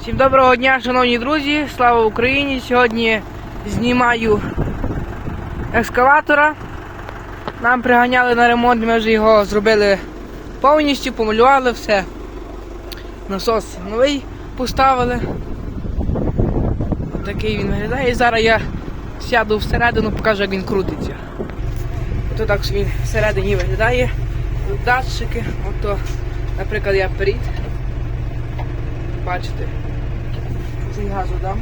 Всім доброго дня, шановні друзі! Слава Україні! Сьогодні знімаю екскаватора. Нам приганяли на ремонт, ми вже його зробили повністю, помалювали все. Насос новий поставили. Отакий він виглядає. І зараз я сяду всередину, покажу, як він крутиться. Ото так він всередині виглядає. Датчики, ото, наприклад, я перед. Бачите. Чуть газу дам.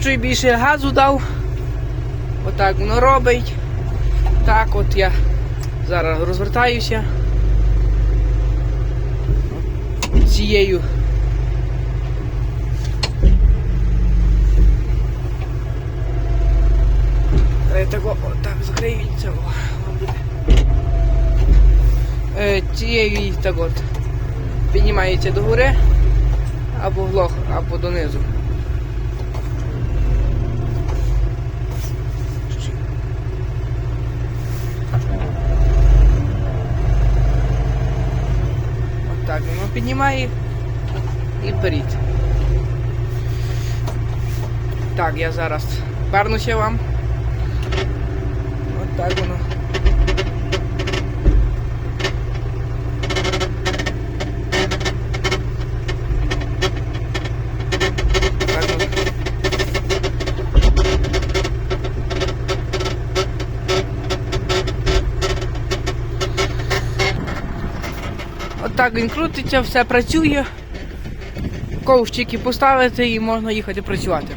Чуть більше газу дав. Отак воно робить. Так от я зараз розвертаюся. Цією. Вам буде. Е, Цією так от піднімається до гори або в лох, або донизу. Чуть-чуть. От так воно піднімає і вперед. Так, я зараз вернуся вам. Так воно. Так. От він крутиться, все працює. Ковщики поставити і можна їхати працювати.